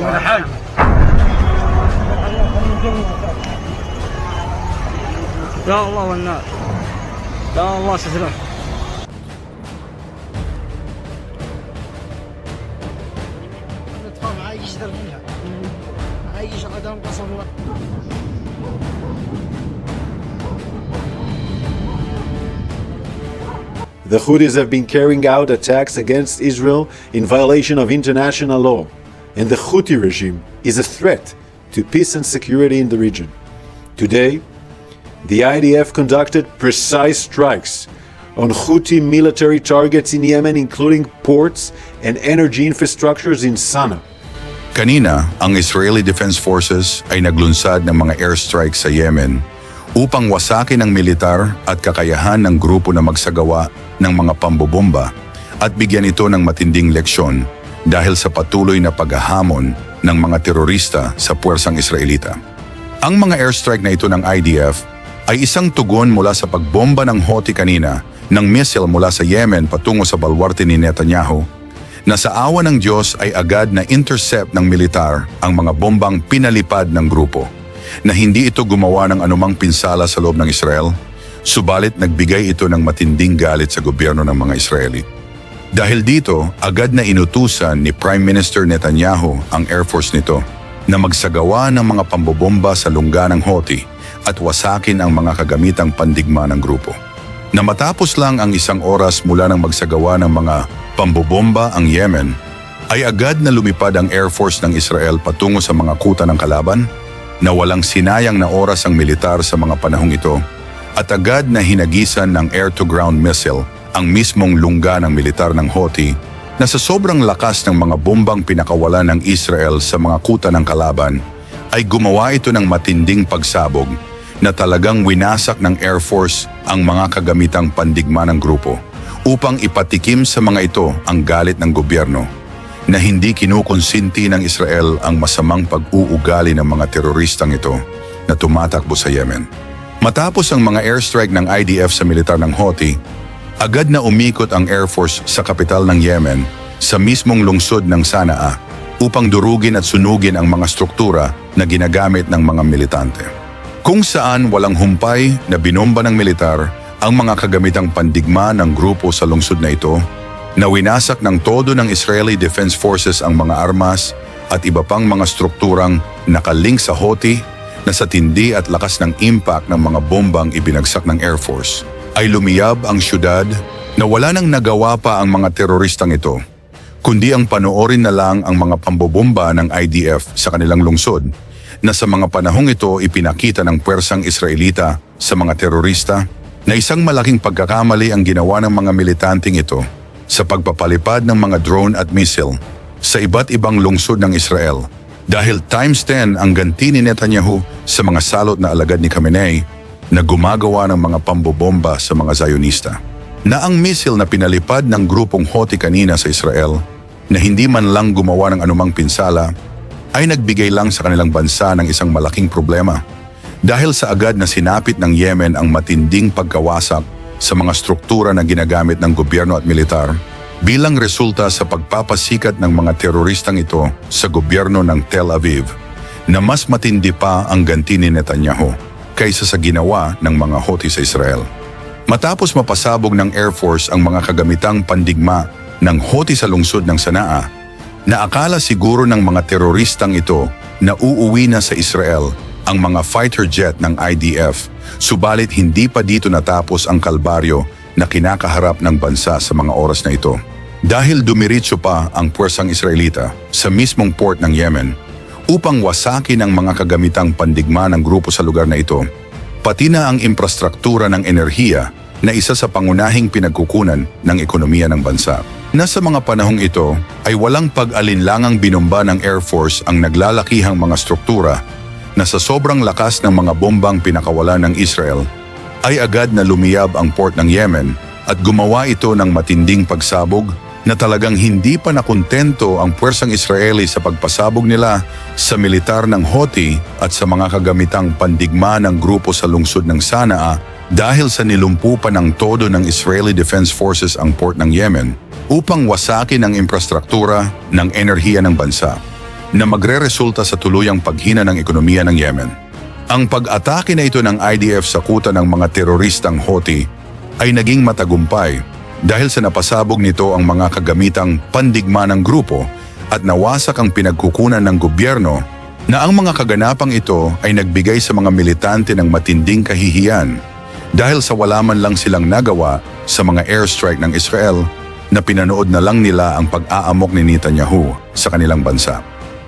يا حاج يا الله والنار يا الله تسلم عايش در منها عايش عدم قسم الله The Houthis have been carrying out attacks against Israel in violation of international law, and the Houthi regime is a threat to peace and security in the region. Today, the IDF conducted precise strikes on Houthi military targets in Yemen, including ports and energy infrastructures in Sana'a. Kanina, ang Israeli Defense Forces ay naglunsad ng mga airstrikes sa Yemen upang wasakin ang militar at kakayahan ng grupo na magsagawa ng mga pambobomba at bigyan ito ng matinding leksyon dahil sa patuloy na paghahamon ng mga terorista sa puwersang Israelita. Ang mga airstrike na ito ng IDF ay isang tugon mula sa pagbomba ng Houthi kanina ng missile mula sa Yemen patungo sa balwarte ni Netanyahu na sa awa ng Diyos ay agad na intercept ng militar ang mga bombang pinalipad ng grupo na hindi ito gumawa ng anumang pinsala sa loob ng Israel, subalit nagbigay ito ng matinding galit sa gobyerno ng mga Israeli. Dahil dito, agad na inutusan ni Prime Minister Netanyahu ang Air Force nito na magsagawa ng mga pambobomba sa lungga ng Houthi at wasakin ang mga kagamitang pandigma ng grupo. Na matapos lang ang isang oras mula nang magsagawa ng mga pambobomba ang Yemen, ay agad na lumipad ang Air Force ng Israel patungo sa mga kuta ng kalaban na walang sinayang na oras ang militar sa mga panahong ito at agad na hinagisan ng air-to-ground missile ang mismong lungga ng militar ng Houthi na sa sobrang lakas ng mga bombang pinakawalan ng Israel sa mga kuta ng kalaban ay gumawa ito ng matinding pagsabog na talagang winasak ng Air Force ang mga kagamitang pandigma ng grupo upang ipatikim sa mga ito ang galit ng gobyerno na hindi kinukonsinti ng Israel ang masamang pag-uugali ng mga teroristang ito na tumatakbo sa Yemen. Matapos ang mga airstrike ng IDF sa militar ng Houthi, agad na umikot ang Air Force sa kapital ng Yemen sa mismong lungsod ng Sana'a upang durugin at sunugin ang mga struktura na ginagamit ng mga militante. Kung saan walang humpay na binomba ng militar ang mga kagamitang pandigma ng grupo sa lungsod na ito, na winasak ng todo ng Israeli Defense Forces ang mga armas at iba pang mga strukturang nakalink sa Houthi na sa tindi at lakas ng impact ng mga bombang ibinagsak ng Air Force, ay lumiyab ang syudad na wala nang nagawa pa ang mga teroristang ito, kundi ang panoorin na lang ang mga pambobomba ng IDF sa kanilang lungsod na sa mga panahong ito ipinakita ng puwersang Israelita sa mga terorista na isang malaking pagkakamali ang ginawa ng mga militanteng ito sa pagpapalipad ng mga drone at missile sa iba't ibang lungsod ng Israel dahil times 10 ang ganti ni Netanyahu sa mga salot na alagad ni Khamenei na gumagawa ng mga pambobomba sa mga Zionista. Na ang missile na pinalipad ng grupong Houthi kanina sa Israel na hindi man lang gumawa ng anumang pinsala ay nagbigay lang sa kanilang bansa ng isang malaking problema dahil sa agad na sinapit ng Yemen ang matinding pagkawasak sa mga struktura na ginagamit ng gobyerno at militar bilang resulta sa pagpapasikat ng mga teroristang ito sa gobyerno ng Tel Aviv na mas matindi pa ang ganti ni Netanyahu kaysa sa ginawa ng mga Houthi sa Israel. Matapos mapasabog ng Air Force ang mga kagamitang pandigma ng Houthi sa lungsod ng Sanaa, na akala siguro ng mga teroristang ito na uuwi na sa Israel ang mga fighter jet ng IDF, subalit hindi pa dito natapos ang kalbaryo na kinakaharap ng bansa sa mga oras na ito. Dahil dumiritso pa ang puwersang Israelita sa mismong port ng Yemen upang wasakin ang mga kagamitang pandigma ng grupo sa lugar na ito, pati na ang infrastruktura ng enerhiya na isa sa pangunahing pinagkukunan ng ekonomiya ng bansa. Na sa mga panahong ito ay walang pag-alinlangang binomba ng Air Force ang naglalakihang mga struktura na sa sobrang lakas ng mga bombang pinakawalan ng Israel ay agad na lumiyab ang port ng Yemen at gumawa ito ng matinding pagsabog na talagang hindi pa nakontento ang puwersang Israeli sa pagpasabog nila sa militar ng Houthi at sa mga kagamitang pandigma ng grupo sa lungsod ng Sanaa dahil sa nilumpu pa ng todo ng Israeli Defense Forces ang port ng Yemen upang wasakin ang infrastruktura ng enerhiya ng bansa. na magre-resulta sa tuluyang paghina ng ekonomiya ng Yemen. Ang pag-atake na ito ng IDF sa kuta ng mga teroristang Houthi ay naging matagumpay dahil sa napasabog nito ang mga kagamitang pandigma ng grupo at nawasak ang pinagkukunan ng gobyerno na ang mga kaganapang ito ay nagbigay sa mga militante ng matinding kahihiyan dahil sa wala man lang silang nagawa sa mga airstrike ng Israel na pinanood na lang nila ang pag-aamok ni Netanyahu sa kanilang bansa.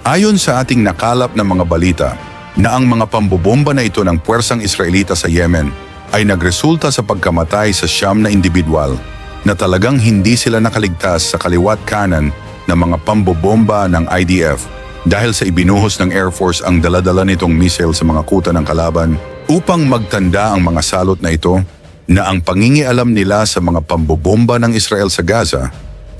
Ayon sa ating nakalap na mga balita, na ang mga pambobomba na ito ng puwersang Israelita sa Yemen ay nagresulta sa pagkamatay sa siyam na individual na talagang hindi sila nakaligtas sa kaliwat kanan ng mga pambobomba ng IDF dahil sa ibinuhos ng Air Force ang daladala nitong missile sa mga kuta ng kalaban upang magtanda ang mga salot na ito na ang pangingialam nila sa mga pambobomba ng Israel sa Gaza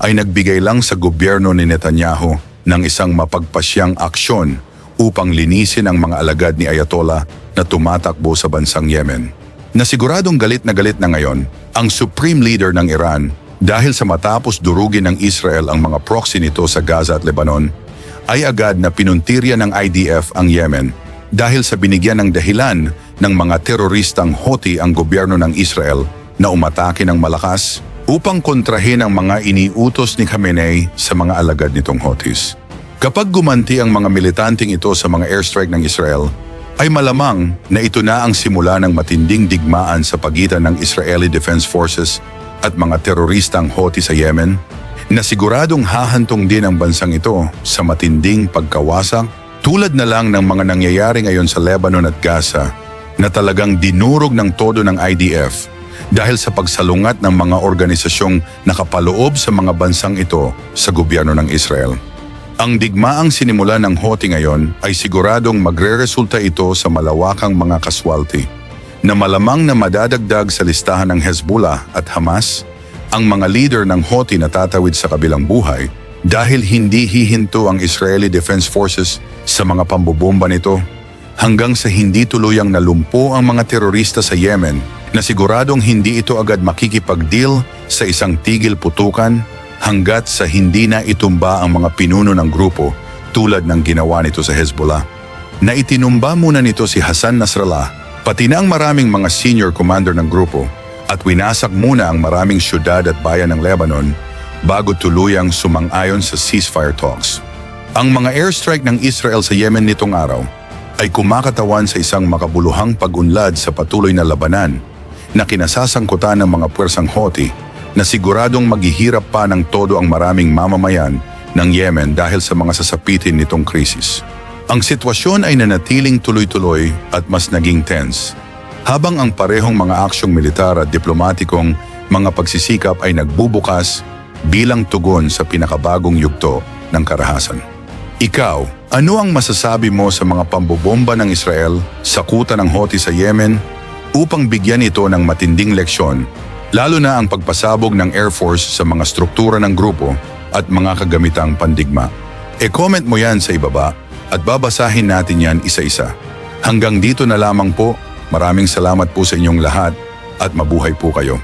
ay nagbigay lang sa gobyerno ni Netanyahu ng isang mapagpasyang aksyon upang linisin ang mga alagad ni Ayatollah na tumatakbo sa bansang Yemen. Nasiguradong galit na galit na ngayon ang supreme leader ng Iran dahil sa matapos durugin ng Israel ang mga proxy nito sa Gaza at Lebanon, ay agad na pinuntirya ng IDF ang Yemen dahil sa binigyan ng dahilan ng mga teroristang Houthi ang gobyerno ng Israel na umatake ng malakas upang kontrahin ang mga iniutos ni Khamenei sa mga alagad nitong Houthis. Kapag gumanti ang mga militanteng ito sa mga airstrike ng Israel, ay malamang na ito na ang simula ng matinding digmaan sa pagitan ng Israeli Defense Forces at mga teroristang Houthi sa Yemen na siguradong hahantong din ang bansang ito sa matinding pagkawasak tulad na lang ng mga nangyayari ngayon sa Lebanon at Gaza na talagang dinurog ng todo ng IDF dahil sa pagsalungat ng mga organisasyong nakapaloob sa mga bansang ito sa gobyerno ng Israel. Ang digmaang sinimula ng Houthi ngayon ay siguradong magre-resulta ito sa malawakang mga kaswalti na malamang na madadagdag sa listahan ng Hezbollah at Hamas ang mga leader ng Houthi na tatawid sa kabilang buhay dahil hindi hihinto ang Israeli Defense Forces sa mga pambobomba nito hanggang sa hindi tuluyang nalumpo ang mga terorista sa Yemen na siguradong hindi ito agad makikipag-deal sa isang tigil putukan hanggat sa hindi na itumba ang mga pinuno ng grupo tulad ng ginawa nito sa Hezbollah. Na itinumba muna nito si Hassan Nasrallah, pati na ang maraming mga senior commander ng grupo at winasak muna ang maraming syudad at bayan ng Lebanon bago tuluyang sumang-ayon sa ceasefire talks. Ang mga airstrike ng Israel sa Yemen nitong araw ay kumakatawan sa isang makabuluhang pag-unlad sa patuloy na labanan na kinasasangkutan ng mga puwersang Houthi na siguradong maghihirap pa ng todo ang maraming mamamayan ng Yemen dahil sa mga sasapitin nitong krisis. Ang sitwasyon ay nanatiling tuloy-tuloy at mas naging tense. Habang ang parehong mga aksyong militar at diplomatikong mga pagsisikap ay nagbubukas bilang tugon sa pinakabagong yugto ng karahasan. Ikaw, ano ang masasabi mo sa mga pambobomba ng Israel sa kuta ng Houthi sa Yemen upang bigyan ito ng matinding leksyon lalo na ang pagpasabog ng Air Force sa mga struktura ng grupo at mga kagamitang pandigma. E-comment mo yan sa ibaba at babasahin natin yan isa-isa. Hanggang dito na lamang po, maraming salamat po sa inyong lahat at mabuhay po kayo.